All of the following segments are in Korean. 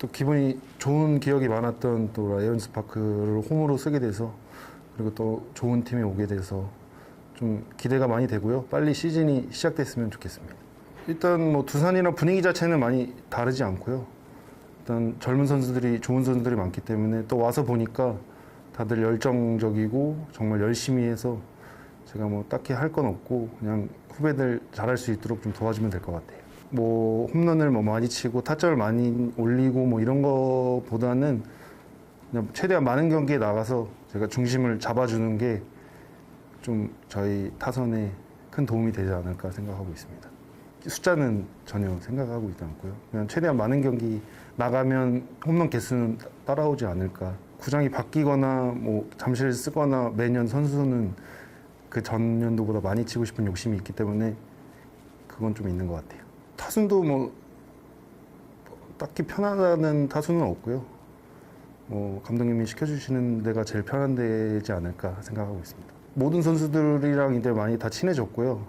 또 기분이 좋은 기억이 많았던 또 라이온스 파크를 홈으로 쓰게 돼서 그리고 또 좋은 팀에 오게 돼서 좀 기대가 많이 되고요. 빨리 시즌이 시작됐으면 좋겠습니다. 일단 뭐 두산이랑 분위기 자체는 많이 다르지 않고요. 일단 젊은 선수들이 좋은 선수들이 많기 때문에 또 와서 보니까 다들 열정적이고 정말 열심히 해서 제가 뭐 딱히 할 건 없고 그냥 후배들 잘할 수 있도록 좀 도와주면 될 것 같아요. 뭐 홈런을 뭐 많이 치고 타점을 많이 올리고 뭐 이런 거보다는 그냥 최대한 많은 경기에 나가서 제가 중심을 잡아주는 게 좀 저희 타선에 큰 도움이 되지 않을까 생각하고 있습니다. 숫자는 전혀 생각하고 있지 않고요. 그냥 최대한 많은 경기 나가면 홈런 개수는 따- 따라오지 않을까. 구장이 바뀌거나 뭐 잠실 쓰거나 매년 선수는 그 전년도보다 많이 치고 싶은 욕심이 있기 때문에 그건 좀 있는 것 같아요. 타순도 뭐 딱히 편하다는 타순은 없고요. 뭐 감독님이 시켜주시는 데가 제일 편한 데지 않을까 생각하고 있습니다. 모든 선수들이랑 이제 많이 다 친해졌고요.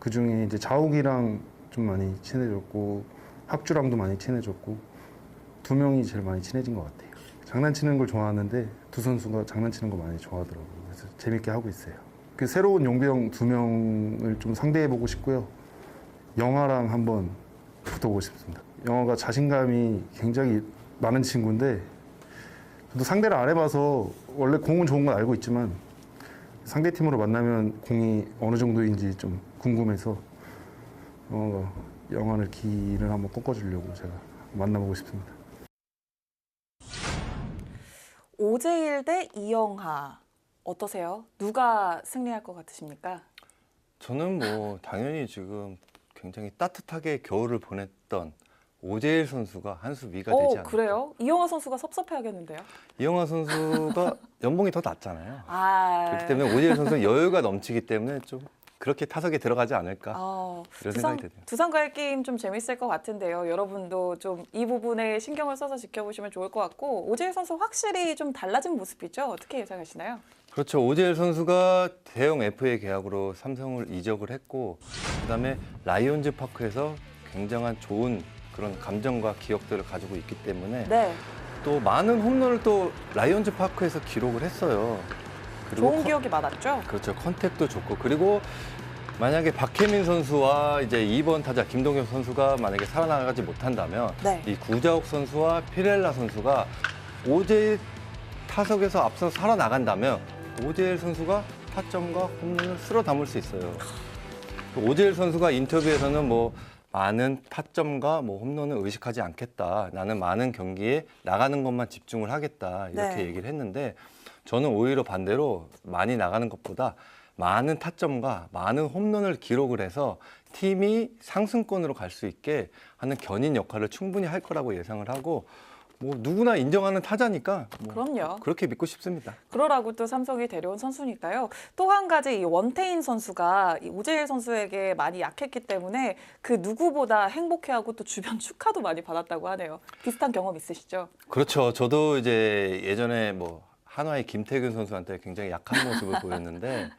그 중에 이제 자욱이랑 좀 많이 친해졌고 학주랑도 많이 친해졌고 두 명이 제일 많이 친해진 것 같아요. 장난치는 걸 좋아하는데 두 선수가 장난치는 거 많이 좋아하더라고요. 그래서 재밌게 하고 있어요. 그 새로운 용병 두 명을 좀 상대해 보고 싶고요. 영화랑 한번 붙어보고 싶습니다. 영화가 자신감이 굉장히 많은 친구인데 저도 상대를 안 해봐서 원래 공은 좋은 건 알고 있지만 상대 팀으로 만나면 공이 어느 정도인지 좀 궁금해서 영화가 영화를 길을 한번 꺾어주려고 제가 만나보고 싶습니다. 오재일 대 이영하 어떠세요? 누가 승리할 것 같으십니까? 저는 뭐 당연히 지금 굉장히 따뜻하게 겨울을 보냈던 오재일 선수가 한수 위가 되지 어, 않을까. 그래요? 이영하 선수가 섭섭해하겠는데요. 이영하 선수가 연봉이 더 낮잖아요. 아, 그렇기 때문에 오재일 선수는 여유가 넘치기 때문에 좀 그렇게 타석에 들어가지 않을까 어, 이런 두산, 생각이 드네요. 두산과의 게임 좀 재밌을 것 같은데요. 여러분도 좀 이 부분에 신경을 써서 지켜보시면 좋을 것 같고 오재일 선수 확실히 좀 달라진 모습이죠. 어떻게 예상하시나요? 그렇죠. 오재일 선수가 대형 FA 계약으로 삼성을 이적을 했고 그다음에 라이온즈 파크에서 굉장한 좋은 그런 감정과 기억들을 가지고 있기 때문에 네, 또 많은 홈런을 또 라이온즈 파크에서 기록을 했어요. 그리고 좋은 컨- 기억이 많았죠. 그렇죠. 컨택도 좋고 그리고 만약에 박혜민 선수와 이제 2번 타자 김동현 선수가 만약에 살아나가지 못한다면 네. 이 구자욱 선수와 피렐라 선수가 오재일 타석에서 앞서 살아나간다면 오재일 선수가 타점과 홈런을 쓸어 담을 수 있어요. 그 오재일 선수가 인터뷰에서는 뭐 많은 타점과 뭐 홈런을 의식하지 않겠다. 나는 많은 경기에 나가는 것만 집중을 하겠다. 이렇게 네. 얘기를 했는데 저는 오히려 반대로 많이 나가는 것보다 많은 타점과 많은 홈런을 기록을 해서 팀이 상승권으로 갈 수 있게 하는 견인 역할을 충분히 할 거라고 예상을 하고 뭐 누구나 인정하는 타자니까 뭐 그럼요. 그렇게 믿고 싶습니다. 그러라고 또 삼성이 데려온 선수니까요. 또 한 가지 이 원태인 선수가 이 오재일 선수에게 많이 약했기 때문에 그 누구보다 행복해하고 또 주변 축하도 많이 받았다고 하네요. 비슷한 경험 있으시죠? 그렇죠. 저도 이제 예전에 뭐 한화의 김태균 선수한테 굉장히 약한 모습을 보였는데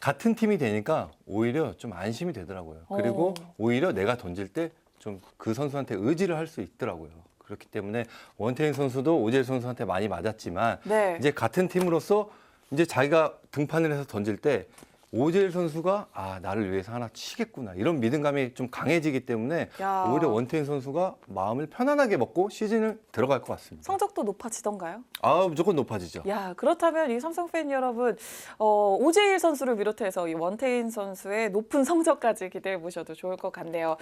같은 팀이 되니까 오히려 좀 안심이 되더라고요. 그리고 어. 오히려 내가 던질 때 좀 그 선수한테 의지를 할 수 있더라고요. 그렇기 때문에 원태인 선수도 오재일 선수한테 많이 맞았지만 네. 이제 같은 팀으로서 이제 자기가 등판을 해서 던질 때 오재일 선수가 아 나를 위해서 하나 치겠구나 이런 믿음감이 좀 강해지기 때문에 야. 오히려 원태인 선수가 마음을 편안하게 먹고 시즌을 들어갈 것 같습니다. 성적도 높아지던가요? 아 무조건 높아지죠. 야 그렇다면 이 삼성 팬 여러분 어, 오재일 선수를 비롯해서 이 원태인 선수의 높은 성적까지 기대해 보셔도 좋을 것 같네요.